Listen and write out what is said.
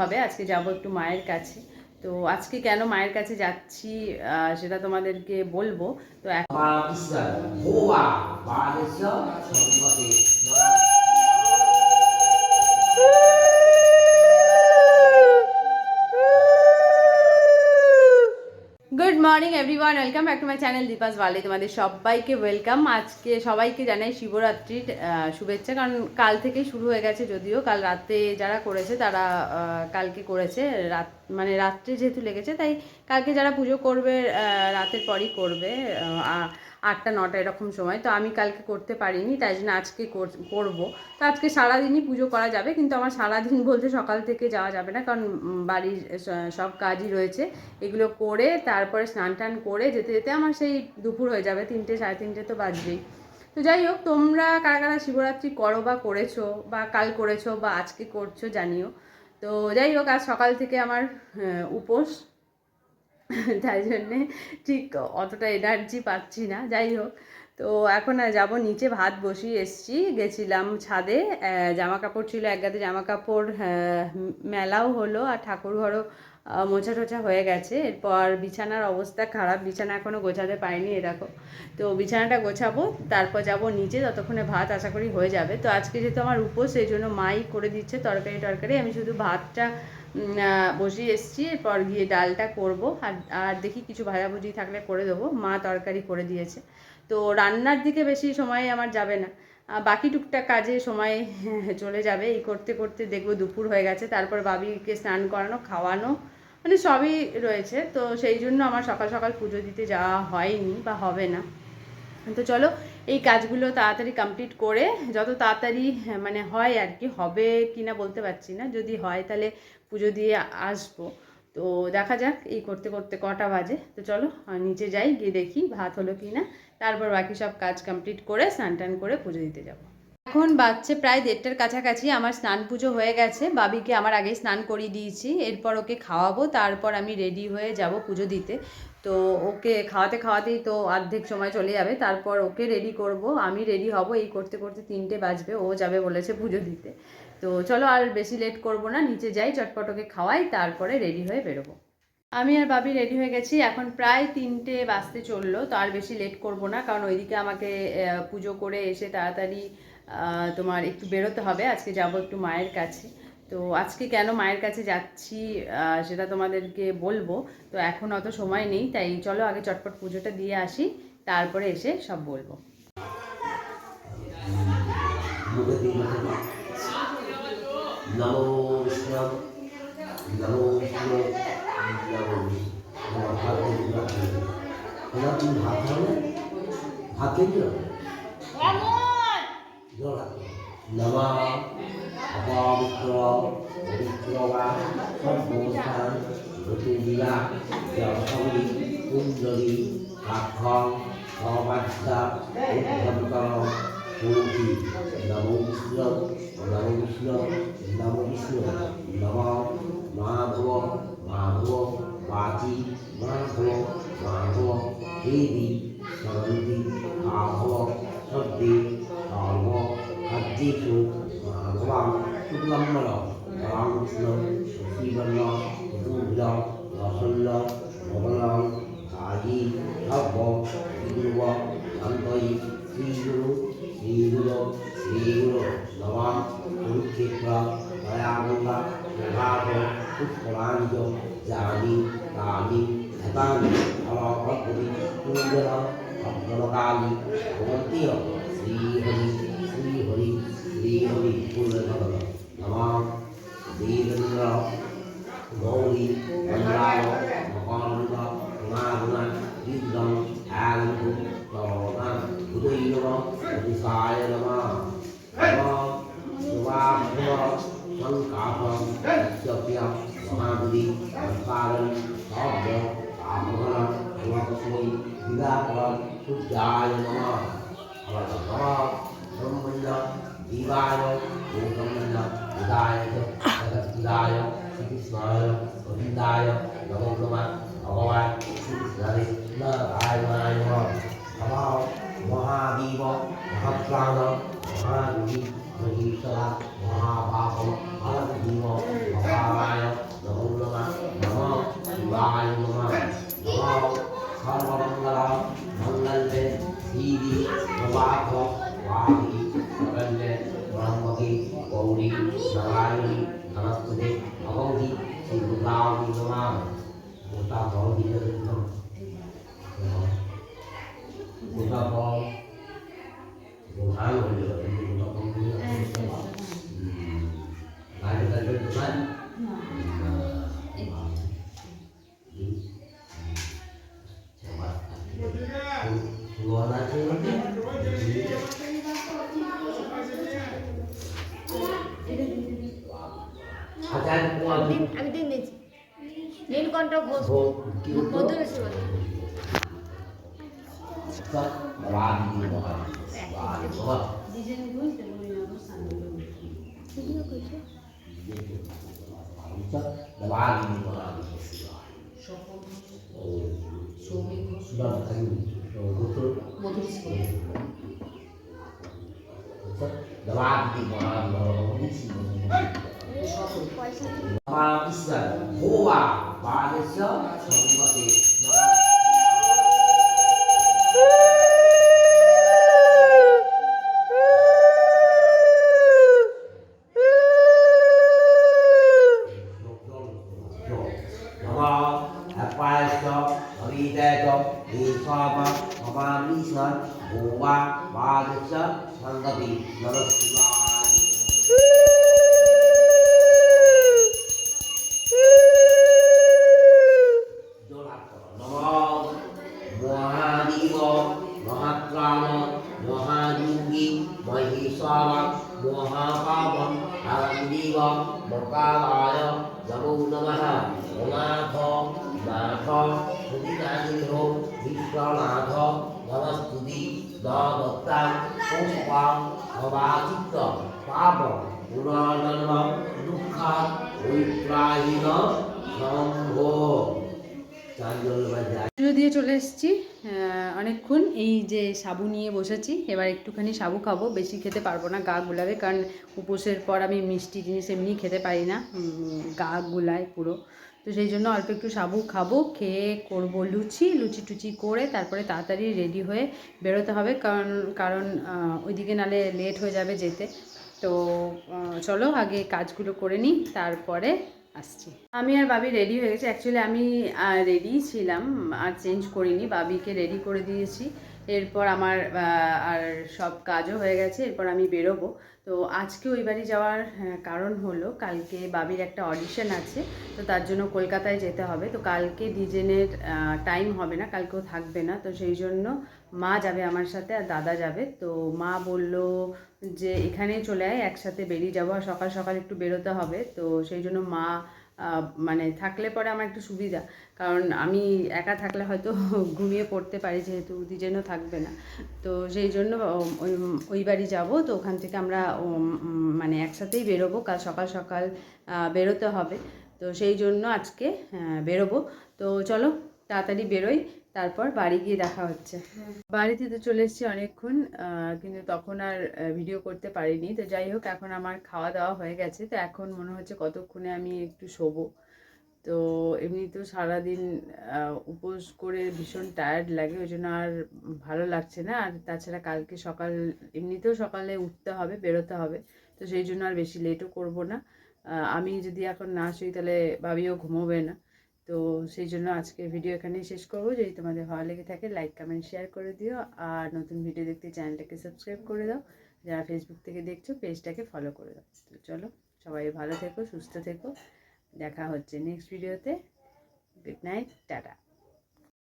হবে, আজকে যাব একটু মায়ের কাছে। তো আজকে কেন মায়ের কাছে যাচ্ছি সেটা তোমাদেরকে বলব। তো এখন good morning everyone welcome back to my channel Deepa's বালি তোমাদের সবাইকে ওয়েলকাম আজকে সবাইকে জানাই শিবরাত্রির শুভেচ্ছা। কারণ কাল থেকেই শুরু হয়ে গেছে যদিও। কাল রাতে যারা করেছে, তারা কালকে করেছে। রাত মানে রাত্রে যেহেতু লেগেছে, তাই কালকে যারা পুজো করবে রাতের পরই করবে আটটা, নটা এরকম সময়। তো আমি কালকে করতে পারিনি, তাই জন্য আজকে করব। তো আজকে সারাদিনই পুজো করা যাবে, কিন্তু আমার সারাদিন বলতে সকাল থেকে যাওয়া যাবে না। কারণ বাড়ির সব কাজই রয়েছে। এগুলো করে তারপরে স্নান টান করে যেতে যেতে আমার সেই দুপুর হয়ে যাবে তিনটে সাড়ে তিনটে তো বাজবেই। তো যাই হোক তোমরা কারা কারা শিবরাত্রি করো বা করেছ বা কাল করেছ বা আজকে করছ জানিও। তো যাই হোক আজ সকাল থেকে আমার উপোস। তাই জন্যে ঠিক অতটা এনার্জি পাচ্ছি না যাই হোক। তো এখন যাব নিচে ভাত বসিয়ে এসছি। গেছিলাম ছাদে জামা কাপড় ছিল এক গাদে জামা কাপড় মেলাও হলো আর ঠাকুর ঘরও আহ, মোছা টোছা হয়ে গেছে। এরপর বিছানার অবস্থা খারাপ, বিছানা এখনও গোছাতে পারিনি এরকম তো বিছানাটা গোছাবো, তারপর যাব নিচে, ততক্ষণে ভাত আশা করি হয়ে যাবে। তো আজকে যেহেতু আমার উপোস, সেই জন্য মাই করে দিচ্ছে তরকারি টরকারি আমি শুধু ভাতটা বসিয়ে এসেছি। এরপর গিয়ে ডালটা করব। আর আর দেখি কিছু ভাজাভুজি থাকলে করে দেবো। মা তরকারি করে দিয়েছে। তো রান্নার দিকে বেশি সময় আমার যাবে না। বাকি টুকটাক কাজে সময় চলে যাবে। এই করতে করতে দেখব দুপুর হয়ে গেছে। তারপর বাবিকে স্নান করানো, খাওয়ানো মানে সবই রয়েছে। তো সেই জন্য আমার সকাল সকাল পুজো দিতে যাওয়া হয়নি বা হবে না। তো চলো এই কাজগুলো তাড়াতাড়ি কমপ্লিট করে যত তাড়াতাড়ি মানে হয় আর কি, হবে কি না বলতে পারছি না। যদি হয় তাহলে পুজো দিয়ে আসব। তো দেখা যাক এই করতে করতে কটা বাজে। তো চলো নিচে যাই, গিয়ে দেখি ভাত হলো কি না তারপর বাকি সব কাজ কমপ্লিট করে, স্নান টান করে পুজো দিতে যাব। এখন বাচ্চে প্রায় দেড়টার কাছাকাছি, আমার স্নান পুজো হয়ে গেছে। বাবিকে আমার আগেই স্নান করিয়ে দিয়েছি। এরপর ওকে খাওয়াবো, তারপর আমি রেডি হয়ে যাব পুজো দিতে। তো ওকে খাওয়াতে খাওয়াতেই তো অর্ধেক সময় চলে যাবে। তারপর ওকে রেডি করব। আমি রেডি হব। এই করতে করতে তিনটে বাজবে। ও যাবে বলেছে পুজো দিতে। তো চলো আর বেশি লেট করব না। নিচে যাই, চটপট ওকে খাওয়াই, তারপরে রেডি হয়ে বেরোবো। আমি আর বাবি রেডি হয়ে গেছি। এখন প্রায় তিনটে বাজতে চলল। তো আর বেশি লেট করব না। কারণ ওইদিকে আমাকে পুজো করে এসে তাড়াতাড়ি তোমার একটু বেরোতে হবে, আজকে যাব একটু মায়ের কাছে। তো আজকে কেন মায়ের কাছে যাচ্ছি সেটা তোমাদেরকে বলব। তো এখন অত সময় নেই, তাই চলো আগে চটপট পুজোটা দিয়ে আসি, তারপরে এসে সব বলব। নমো বিষ্ণু ভাত খেয়েছিল নমা অপবিত্র পবিত্র বা সর্বস্থান জ্যোতির্বিলা জলসবি কুণ্ডলী কাক্ষং সমাজ্ঞা উদ্ধন্তর পুরুষি নমো বিষ্ণু নমো বিষ্ণু নমো বিষ্ণু নম মাধব মাধব বাজি মাধব রসন্ন ভবনং আদি সর্ব শ্রীগুরুব শান্তয়ী শ্রীগুরু শ্রীগুরু শ্রীগুরু নমঃ কুরুক্ষেত্র দয়াগঙ্গা প্রভাত, পুষ্পরাঞ্জ, জানি কামি হেতানি অলপতি কুঞ্জর অগ্রকালী ভগবতী শ্রীহরি শ্রীহরি শ্রীহরি পূর্ণভগত নমঃ Devendra Gogi, Mandrava, Makaranda, Nagana, Yidram, Agantu, Tavatan, Udayinava, Udisaya Nama, Nama, Sivakura, Sankapam, Nityapya, Mahanadi, Sankaran, Sabda, Kamagana, Amakaswai, Vidakaran, Sujjaya Nama, Avatara, Brahmanda, Divaya, Gokamanda, Udaya 加哟老同志们老婆们祝你们爱生好不好我哈尔滨我哈尔滨我哈尔滨是波我哈尔滨我哈尔滨我讲你是不老的了吗？不打包的了，对吗？对？不打包，不还有的，你不打包的了，是？嗯，那就在这里办。嗯，আমি দিন দিয়েছি নীলকণ্ঠ ঘোষ মধুরেশ্বর বলে। বাবা 妈不是喝完完了小鸟桥的那 নমো নমঃ অনাথ নাথ সুদিনাদেহ বিশ্বনাথ নমস্তুতি দত্তা পুষ্পা পাপ পুনর্জন্ম দুঃখ ঐত্রাহীন শম্ভো চাঞ্চল বাজার পুজো দিয়ে চলে এসেছি অনেকক্ষণ এই যে সাবু নিয়ে বসেছি, এবার একটুখানি সাবু খাব, বেশি খেতে পারব না গা গুলাবে, কারণ উপোসের পর আমি মিষ্টি জিনিস এমনি খেতে পারি না গা গুলায় পুরো। তো সেই জন্য অল্প একটু সাবু খাব, খেয়ে করব লুচি লুচি টুচি করে তারপরে তাড়াতাড়ি রেডি হয়ে বেরোতে হবে, কারণ কারণ ওইদিকে নালে লেট হয়ে যাবে যেতে। তো চলো আগে কাজগুলো করে নিই, তারপরে আসছি। আমি আর বাবি রেডি হয়ে গেছি। অ্যাকচুয়ালি আমি রেডি ছিলাম, আর চেঞ্জ করিনি। বাবিকে রেডি করে দিয়েছি। এরপর আমার আর সব কাজও হয়ে গেছে, এরপর আমি বেরোবো। তো আজকে ওই বাড়ি যাওয়ার কারণ হলো কালকে বাবির একটা অডিশন আছে, তো তার জন্য কলকাতায় যেতে হবে। তো কালকে ডিজেনের টাইম হবে না কালকেও থাকবে না, তো সেই জন্য মা যাবে আমার সাথে আর দাদা যাবে। তো মা বলল যে এখানেই চলে আয়, একসাথে বেরিয়ে যাব, আর সকাল সকাল একটু বেরোতে হবে। তো সেই জন্য মা মানে থাকলে পরে আমার একটু সুবিধা। কারণ আমি একা থাকলে হয়তো ঘুমিয়ে পড়তে পারি যেহেতু দিজেনও থাকবে না। তো সেই জন্য ওই ওই বাড়ি যাব। তো ওখান থেকে আমরা মানে একসাথেই বেরোবো। কাল সকাল সকাল বেরোতে হবে। তো সেই জন্য আজকে বেরোবো। তো চলো, তাড়াতাড়ি বেরোই। তারপর বাড়ি গিয়ে দেখা হচ্ছে। বাড়িতে তো চলে এসেছি অনেকক্ষণ কিন্তু তখন আর ভিডিও করতে পারিনি। তো যাই হোক, এখন আমার খাওয়া দাওয়া হয়ে গেছে। তো এখন মনে হচ্ছে কতক্ষণে আমি একটু শোবো। তো এমনি তো সারাদিন উপোস করে ভীষণ টায়ার্ড লাগে, ওই জন্য আর ভালো লাগছে না। আর তাছাড়া কালকে সকাল, এমনিতেও সকালে উঠতে হবে, বেরোতে হবে। তো সেই জন্য আর বেশি লেটও করব না। আমি যদি এখন না শুই, তাহলে ভাবিও ঘুমোবে না। তো সেই জন্য আজকে ভিডিও এখানেই শেষ করব। যদি তোমাদের ভালো লেগে থাকে লাইক কমেন্ট শেয়ার করে দিও। আর নতুন ভিডিও দেখতে চ্যানেলটাকে সাবস্ক্রাইব করে দাও। যারা ফেসবুক থেকে দেখছ পেজটাকে ফলো করে দাও। তো চলো, সবাই ভালো থেকো, সুস্থ থেকো। দেখা হচ্ছে নেক্সট ভিডিওতে গুড নাইট টাটা।